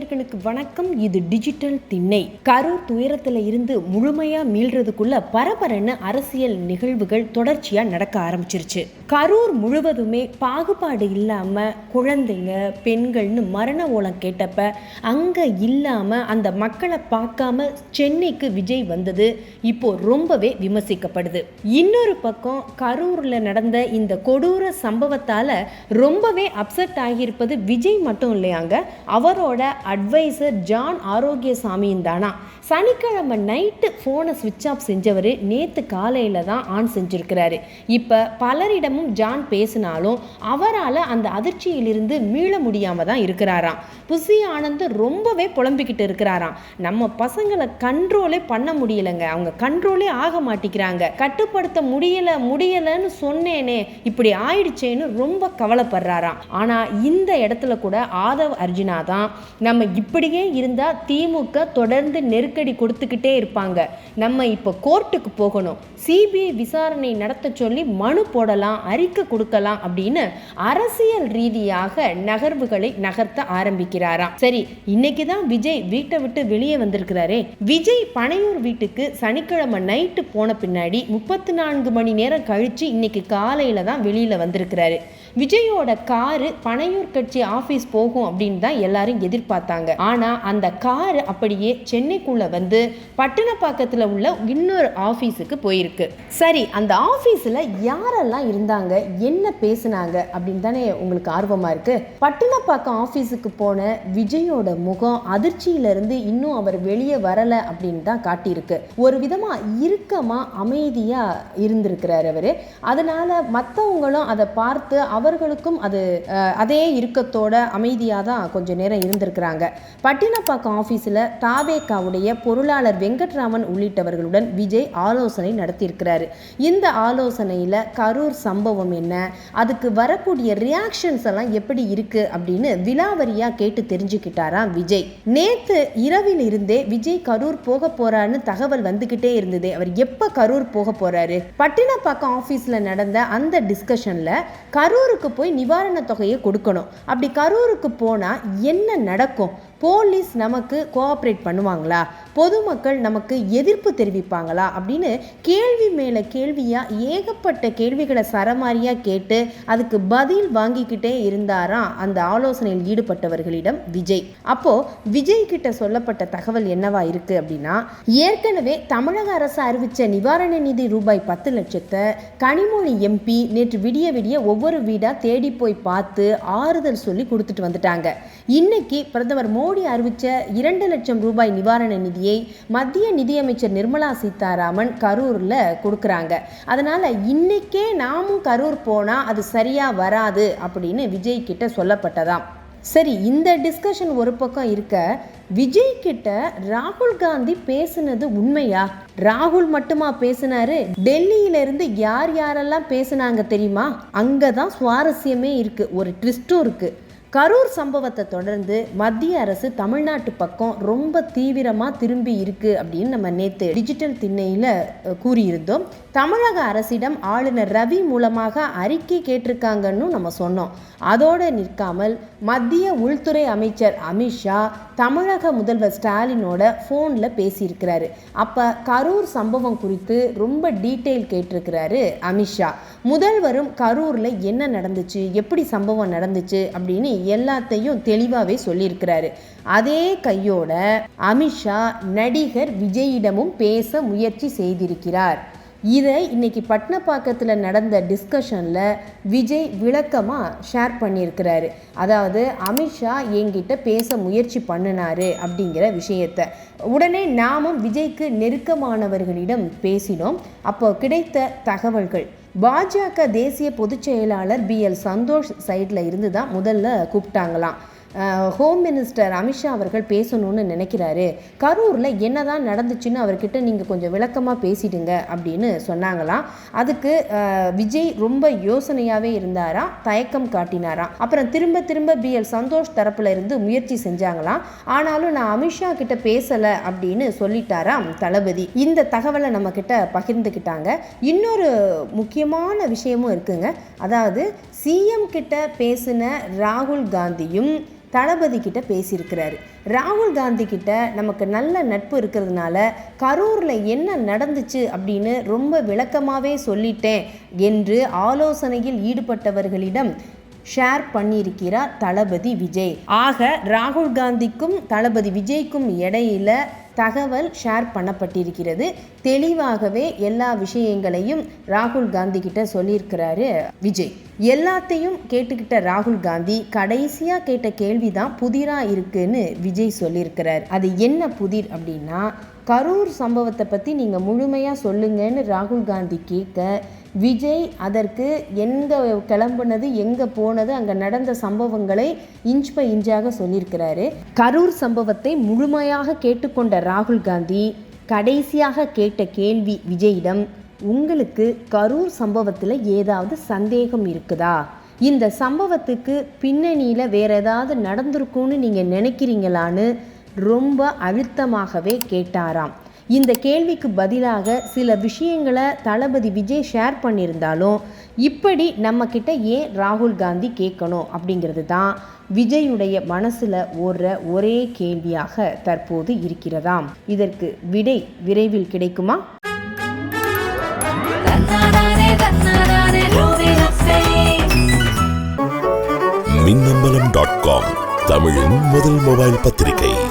நேயர்களுக்கு வணக்கம். இது டிஜிட்டல் திண்ணை. கரூர் துயரத்துல இருந்து முழுமையா மீள்றதுக்குள்ள பரபரன்னு அரசியல் நிகழ்வுகள் தொடர்ச்சியா நடக்க ஆரம்பிச்சிருச்சு. கரூர் முழுவதுமே பாகுபாடு இல்லாம குழந்தைங்க பெண்கள்னு மரண ஓலம் கேட்டப்ப அங்க இல்லாம அந்த மக்களை பார்க்காம சென்னைக்கு விஜய் வந்தது இப்போ ரொம்பவே விமர்சிக்கப்படுது. இன்னொரு பக்கம் கரூர்ல நடந்த இந்த கொடூர சம்பவத்தால ரொம்பவே அப்செட் ஆகியிருப்பது விஜய் மட்டும் இல்லையாங்க. அவரோட அட்வைசர் ஜான் ஆரோக்கியசாமியும் தானா. சனிக்கிழமை நைட்டு ஃபோனை சுவிட்ச் ஆஃப் செஞ்சவர் நேற்று காலையில் தான் ஆன் செஞ்சுருக்கிறாரு. இப்போ பலரிடமும் ஜான் பேசினாலும் அவரால் அந்த அதிர்ச்சியிலிருந்து மீள முடியாமல் தான் இருக்கிறாராம். புசி ஆனந்த் ரொம்பவே புலம்பிக்கிட்டு இருக்கிறாராம். நம்ம பசங்களை கண்ட்ரோலே பண்ண முடியலைங்க. அவங்க கண்ட்ரோலே ஆக மாட்டேங்கிறாங்க கட்டுப்படுத்த முடியலை முடியலைன்னு சொன்னேனே இப்படி ஆயிடுச்சேன்னு ரொம்ப கவலைப்படுறாராம். ஆனால் இந்த இடத்துல கூட ஆதவ் அர்ஜுனா தான் நம்ம இப்படியே இருந்தால் திமுக தொடர்ந்து நெருக்கடி கொடுத்துக்கிட்டே இருப்பாங்க. நம்ம இப்போ கோர்ட்டுக்கு போகணும். சிபிஐ விசாரணை நடத்த சொல்லி மனு போடலாம் அறிக்கை கொடுக்கலாம் அப்படின்னு அரசியல் ரீதியாக நகர்வுகளை நகர்த்த ஆரம்பிக்கிறாராம். சரி இன்னைக்கு தான் விஜய் வீட்டை விட்டு வெளியே வந்திருக்கிறாரே. விஜய் பனையூர் வீட்டுக்கு சனிக்கிழமை நைட்டு போன பின்னாடி முப்பத்தி நான்கு மணி நேரம் கழித்து இன்னைக்கு காலையில் தான் வெளியில் வந்திருக்கிறாரு. விஜயோட காரு பனையூர் கட்சி ஆஃபீஸ் போகும் அப்படின்னு தான் எல்லாரும் எதிர்பார்த்தாங்க. ஆனால் அந்த கார் அப்படியே சென்னைக்குள்ளே வந்து பட்டணப்பாக்கத்தில் உள்ள இன்னொரு ஆஃபீஸுக்கு போயிருக்கு. சரி அந்த ஆஃபீஸில் யாரெல்லாம் இருந்தாங்க? என்ன பேசுனாங்க? அப்படின்னு தானே உங்களுக்கு ஆர்வமாக இருக்கு. பட்டணப்பாக்கம் ஆஃபீஸுக்கு போன விஜயோட முகம் அதிர்ச்சியிலிருந்து இன்னும் அவர் வெளியே வரலை அப்படின்னு தான் காட்டியிருக்கு. ஒரு விதமாக இறுக்கமாக அமைதியாக இருந்திருக்கிறார் அவர். அதனால மற்றவங்களும் அதை பார்த்து அவர்களுக்கும் அது அதே இறுக்கத்தோட அமைதியாக தான் கொஞ்சம் நேரம் இருந்திருக்கிறாங்க. பட்டினப்பாக்கம் ஆஃபீஸில் தாவேக்காவுடைய பொருளாளர் வெங்கட்ராமன் உள்ளிட்டவர்களுடன் விஜய் ஆலோசனை நடத்தியிருக்கிறாரு. இந்த ஆலோசனையில் கரூர் சம்பவம் என்ன? அதுக்கு வரக்கூடிய ரியாக்ஷன்ஸ் எல்லாம் எப்படி இருக்குது அப்படின்னு விலாவரியாக கேட்டு தெரிஞ்சுக்கிட்டாராம் விஜய். நேற்று இரவில் இருந்தே விஜய் கரூர் போக போறான்னு தகவல் வந்துக்கிட்டே இருந்தது. அவர் எப்போ கரூர் போக போறாரு? பட்டினப்பாக்கம் ஆஃபீஸில் நடந்த அந்த டிஸ்கஷனில் கரூருக்கு போய் நிவாரண தொகையை கொடுக்கணும். அப்படி கரூருக்கு போனால் என்ன நடக்கும்? போலீஸ் நமக்கு கோஆப்ரேட் பண்ணுவாங்களா? பொதுமக்கள் நமக்கு எதிர்ப்பு தெரிவிப்பாங்களா? அப்படின்னு கேள்வி மேலே கேள்வியாக ஏகப்பட்ட கேள்விகளை சரமாரியாக கேட்டு அதுக்கு பதில் வாங்கிக்கிட்டே இருந்தாராம் அந்த ஆலோசனையில் ஈடுபட்டவர்களிடம் விஜய். அப்போது விஜய் கிட்ட சொல்லப்பட்ட தகவல் என்னவா இருக்கு அப்படின்னா ஏற்கனவே தமிழக அரசு அறிவித்த நிவாரண நிதி ரூபாய் பத்து லட்சத்தை கனிமொழி எம்பி நேற்று விடிய விடிய ஒவ்வொரு வீடாக தேடி போய் பார்த்து ஆறுதல் சொல்லி கொடுத்துட்டு வந்துட்டாங்க. இன்னைக்கு பிரதமர் மோடி மோடி அறிவித்த இரண்டு லட்சம் ரூபாய் நிவாரண நிதியை மத்திய நிதியமைச்சர் நிர்மலா சீதாராமன் கரூரில் கொடுக்குறாங்க. அதனால் இன்னைக்கே நாமும் கரூர் போனால் அது சரியா வராது அப்படின்னு விஜய் கிட்ட சொல்லப்பட்டதாம். சரி இந்த டிஸ்கஷன் ஒரு பக்கம் இருக்க விஜய் கிட்ட ராகுல் காந்தி பேசுனது உண்மையா? ராகுல் மட்டுமா பேசினாரு? டெல்லியில இருந்து யார் யாரெல்லாம் பேசுனாங்க தெரியுமா? அங்கதான் சுவாரஸ்யமே இருக்கு ஒரு ட்விஸ்டும் இருக்கு. கரூர் சம்பவத்தை தொடர்ந்து மத்திய அரசு தமிழ்நாட்டு பக்கம் ரொம்ப தீவிரமாக திரும்பி இருக்கு அப்படின்னு நம்ம நேற்று டிஜிட்டல் திண்ணையில் கூறியிருந்தோம். தமிழக அரசிடம் ஆளுநர் ரவி மூலமாக அறிக்கை கேட்டிருக்காங்கன்னு நம்ம சொன்னோம். அதோடு நிற்காமல் மத்திய உள்துறை அமைச்சர் அமித்ஷா தமிழக முதல்வர் ஸ்டாலினோட ஃபோனில் பேசியிருக்கிறாரு. அப்போ கரூர் சம்பவம் குறித்து ரொம்ப டீட்டெயில் கேட்டிருக்கிறாரு அமித்ஷா முதல்வரும் கரூரில் என்ன நடந்துச்சு எப்படி சம்பவம் நடந்துச்சு அப்படின்னு எல்லாத்தையும் தெளிவாகவே சொல்லியிருக்கிறாரு. அதே கையோட அமித்ஷா நடிகர் விஜயிடமும் பேச முயற்சி செய்திருக்கிறார். இதை இன்னைக்கு பட்னப்பாக்கத்தில் நடந்த டிஸ்கஷனில் விஜய் விளக்கமாக ஷேர் பண்ணியிருக்கிறாரு. அதாவது அமித்ஷா என்கிட்ட பேச முயற்சி பண்ணினாரு அப்படிங்கிற விஷயத்த. உடனே நாமும் விஜய்க்கு நெருக்கமானவர்களிடம் பேசினோம். அப்போ கிடைத்த தகவல்கள். பாஜக தேசிய பொதுச் செயலாளர் பி எல் சந்தோஷ் சைடில் இருந்து தான் முதல்ல கூப்பிட்டாங்களாம். ஹோம் மினிஸ்டர் அமித்ஷா அவர்கள் பேசணும்னு நினைக்கிறாரு. கரூரில் என்னதான் நடந்துச்சுன்னு அவர்கிட்ட நீங்கள் கொஞ்சம் விளக்கமாக பேசிடுங்க அப்படின்னு சொன்னாங்களாம். அதுக்கு விஜய் ரொம்ப யோசனையாகவே இருந்தாராம் தயக்கம் காட்டினாராம் அப்புறம் திரும்ப திரும்ப பி எல் சந்தோஷ் தரப்பில் இருந்து முயற்சி செஞ்சாங்களாம். ஆனாலும் நான் அமித்ஷா கிட்ட பேசலை அப்படின்னு சொல்லிட்டாராம் தளபதி. இந்த தகவலை நம்ம கிட்ட பகிர்ந்துக்கிட்டாங்க இன்னொரு முக்கியமான விஷயமும் இருக்குங்க. அதாவது சிஎம் கிட்ட பேசின ராகுல் காந்தியும் தளபதி கிட்ட பேசியிருக்கிறாரு. ராகுல் காந்தி கிட்ட நமக்கு நல்ல நட்பு இருக்கிறதுனால கரூரில் என்ன நடந்துச்சு அப்படின்னு ரொம்ப விளக்கமாகவே சொல்லிட்டேன் என்று ஆலோசனையில் ஈடுபட்டவர்களிடம் ஷேர் பண்ணியிருக்கிறார் தளபதி விஜய். ஆக ராகுல் காந்திக்கும் தளபதி விஜய்க்கும் இடையில தகவல் ஷேர் பண்ணப்பட்டிருக்கிறது. தெளிவாகவே எல்லா விஷயங்களையும் ராகுல் காந்தி கிட்ட சொல்லியிருக்கிறாரு விஜய். எல்லாத்தையும் கேட்டுக்கிட்ட ராகுல் காந்தி கடைசியாக கேட்ட கேள்வி தான் புதிராக இருக்குன்னு விஜய் சொல்லியிருக்கிறார். அது என்ன புதிர் அப்படின்னா கரூர் சம்பவத்தை பற்றி நீங்கள் முழுமையாக சொல்லுங்கன்னு ராகுல் காந்தி கேட்க விஜய் அதற்கு எங்கே கிளம்புனது எங்கே போனது அங்கே நடந்த சம்பவங்களை இன்ச் பை இன்ச்சாக சொல்லியிருக்கிறாரு. கரூர் சம்பவத்தை முழுமையாக கேட்டுக்கொண்ட ராகுல் காந்தி கடைசியாக கேட்ட கேள்வி விஜயிடம் உங்களுக்கு கரூர் சம்பவத்தில் ஏதாவது சந்தேகம் இருக்குதா? இந்த சம்பவத்துக்கு பின்னணியில் வேற ஏதாவது நடந்திருக்கும்னு நீங்கள் நினைக்கிறீங்களான்னு? ரொம்ப அழுத்தமாகவே கேட்டாராம். இந்த கேள்விக்கு பதிலாக சில விஷயங்களை தளபதி விஜய் ஷேர் பண்ணியிருந்தாலும் இப்படி நம்மக்கிட்ட ஏன் ராகுல் காந்தி கேட்கணும் அப்படிங்கிறது தான் விஜயுடைய மனசில் ஓடுற ஒரே கேள்வியாக தற்போது இருக்கிறதாம். இதற்கு விடை விரைவில் கிடைக்குமா? மின்னம்பலம் டாட் காம் தமிழின் முதல் மொபைல் பத்திரிகை.